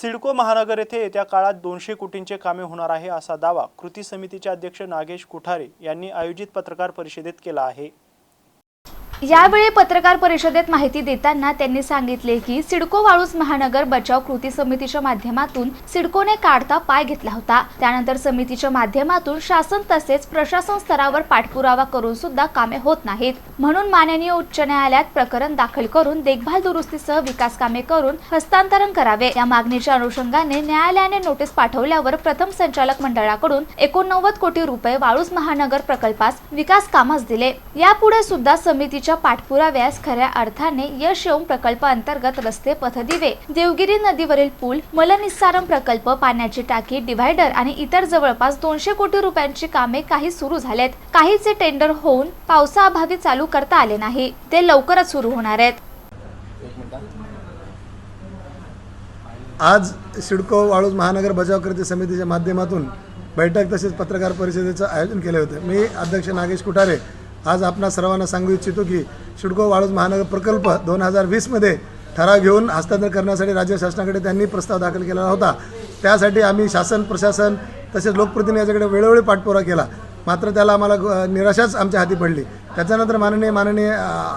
सिडको महानगर येथे येत्या काळात दोनशे कोटींचे कामे होणार आहे असा दावा कृती समितीचे अध्यक्ष नागेश कुठारे यांनी आयोजित पत्रकार परिषदेत केला आहे. यावेळी पत्रकार परिषदेत माहिती देताना त्यांनी सांगितले की सिडको वाळूज महानगर बचाव कृती समितीच्या माध्यमातून सिडकोने काढता पाय घेतला होता. त्यानंतर समितीच्या माध्यमातून शासन तसेच प्रशासन स्तरावर पाठपुरावा करून सुद्धा कामे होत नाहीत. म्हणून माननीय उच्च न्यायालयात प्रकरण दाखल करून देखभाल दुरुस्तीसह विकास कामे करून हस्तांतरण करावे. या मागणीच्या अनुषंगाने न्यायालयाने नोटीस पाठवल्यावर प्रथम संचालक मंडळाकडून एकोणनव्वद कोटी रुपये वाळूज महानगर प्रकल्पास विकास कामास दिले. यापुढे सुद्धा समितीच्या पाठपुराव्यास खऱ्या अर्थाने यश येऊन प्रकल्प अंतर्गत रस्ते पथदिवे देवगिरी नदीवरील पूल मलनिस्सारण प्रकल्प पाण्याची टाकी डिव्हायडर आणि इतर जवळपास दोनशे कोटी रुपयांची कामे काही सुरू झालेत. काहीचे टेंडर होऊन पावसाअभावी चालू करता आले नाही. ते लवकरच सुरू होणार आहेत. आज सिडको वाळूज महानगर बचाव कृती समितीच्या माध्यमातून बैठक तसेच पत्रकार परिषदेचं आयोजन केले होते. मी अध्यक्ष नागेश कुठारे आज आपणा सर्वांना सांगू इच्छितो की शिडको वाळूज महानगर प्रकल्प दोन हजार वीसमध्ये ठराव घेऊन हस्तांतर करण्यासाठी राज्य शासनाकडे त्यांनी प्रस्ताव दाखल केलेला होता. त्यासाठी आम्ही शासन प्रशासन तसेच लोकप्रतिनिधी याच्याकडे वेळोवेळी पाठपुरा केला. मात्र त्याला आम्हाला निराशाच आमच्या हाती पडली. त्याच्यानंतर माननीय माननीय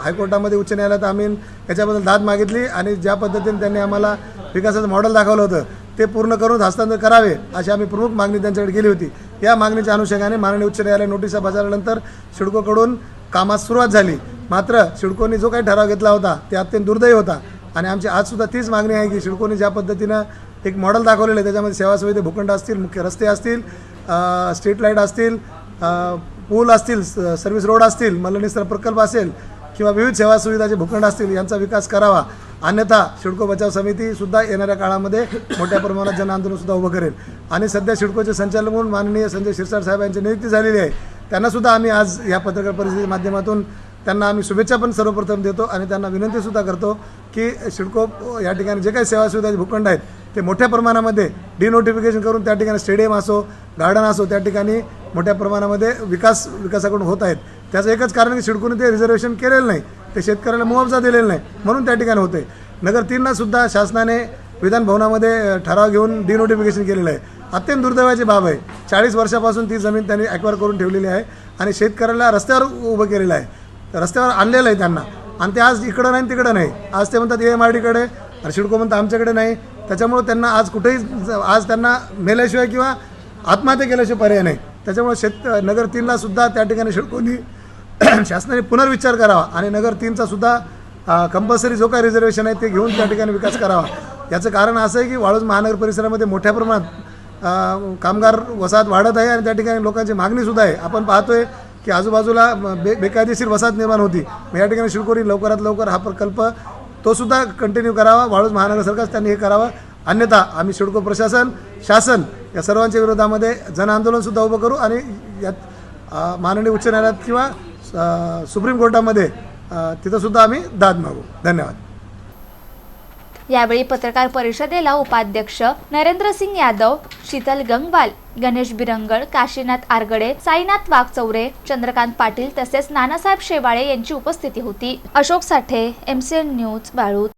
हायकोर्टामध्ये उच्च न्यायालयात आम्ही याच्याबद्दल दाद मागितली आणि ज्या पद्धतीने त्यांनी आम्हाला विकासाचं मॉडेल दाखवलं होतं ते पूर्ण करून हस्तांतर करावे अशी आम्ही प्रमुख मागणी त्यांच्याकडे केली होती. या मागणीच्या अनुषंगाने माननीय उच्च न्यायालय नोटिसा बजावल्यानंतर सिडकोकडून कामास सुरुवात झाली. मात्र सिडकोनी जो काही ठराव घेतला होता ते अत्यंत दुर्दैव होता. आणि आमची आजसुद्धा तीच मागणी आहे की सिडकोनी ज्या पद्धतीनं एक मॉडेल दाखवलेलं आहे त्याच्यामध्ये सेवा सुविधा भूखंड असतील मुख्य रस्ते असतील स्ट्रीट लाइट असतील पूल असतील स- सर्व्हिस रोड असतील मलनिस्त्र प्रकल्प असेल किंवा विविध सेवा सुविधाचे भूखंड असतील यांचा विकास करावा. अन्यथा सिडको बचाव समिती सुद्धा येणाऱ्या काळामध्ये मोठ्या प्रमाणात जन आंदोलन सुद्धा उभं करेल. आणि सध्या सिडकोचे संचालक म्हणून माननीय संजय शिरसाट साहेब यांची नियुक्ती झालेली आहे. त्यांनासुद्धा आम्ही आज या पत्रकार परिषदेच्या माध्यमातून त्यांना आम्ही शुभेच्छा पण सर्वप्रथम देतो आणि त्यांना विनंतीसुद्धा करतो की सिडको या ठिकाणी जे काही सेवा सुविधाचे भूखंड आहेत ते मोठ्या प्रमाणामध्ये डिनोटिफिकेशन करून त्या ठिकाणी स्टेडियम असो गार्डन असो त्या ठिकाणी मोठ्या प्रमाणामध्ये विकास विकासाकडून होत आहेत. त्याचं एकच कारण की सिडकोने ते रिझर्वेशन केलेलं नाही. ते शेतकऱ्याला मुआवजा दिलेला नाही म्हणून त्या ठिकाणी होते. नगर तीनलासुद्धा शासनाने विधान भवनामध्ये ठराव घेऊन डिनोटिफिकेशन केलेलं आहे. अत्यंत दुर्दैवाची बाब आहे. चाळीस वर्षापासून ती जमीन त्यांनी ॲक्वायर करून ठेवलेली आहे आणि शेतकऱ्याला रस्त्यावर उभं केलेलं आहे. रस्त्यावर आणलेलं आहे त्यांना. आणि ते आज इकडं नाही तिकडं नाही. आज ते म्हणतात एम आर डीकडे आणि शिडको म्हणतात आमच्याकडे नाही. त्याच्यामुळं त्यांना आज कुठेही ज- आज त्यांना मेल्याशिवाय किंवा आत्महत्या केल्याशिवाय पर्याय नाही. त्याच्यामुळे शेत नगर तीनला सुद्धा त्या ठिकाणी शिडकोनी शासनाने पुनर्विचार करावा आणि नगर तीनचा सुद्धा कंपल्सरी जो काही रिझर्वेशन आहे ते घेऊन त्या ठिकाणी विकास करावा. याचं कारण असं आहे की वाळूज महानगर परिसरामध्ये मोठ्या प्रमाणात कामगार वसाहत वाढत आहे आणि त्या ठिकाणी लोकांची मागणीसुद्धा आहे. आपण पाहतोय की आजूबाजूला बे बेकायदेशीर वसाहत निर्माण होती. मग या ठिकाणी शिवकोरी लवकरात लवकर हा प्रकल्प तो सुद्धा कंटिन्यू करावा. वाळूज महानगर सरकार त्यांनी हे करावं. अन्यथा आम्ही सिडको प्रशासन शासन या सर्वांच्या विरोधामध्ये जन आंदोलनसुद्धा उभं करू आणि यात माननीय उच्च न्यायालयात किंवा सुप्रीम कोर्टामध्ये तिथंसुद्धा आम्ही दाद मागू. धन्यवाद. यावेळी पत्रकार परिषदेला उपाध्यक्ष नरेंद्र सिंग यादव शीतल गंगवाल गणेश बिरंगळ काशीनाथ आरगडे साईनाथ वाघचौरे चंद्रकांत पाटील तसेच नानासाहेब शेवाळे यांची उपस्थिती होती. Ashok Sathe MCN news बाळूत.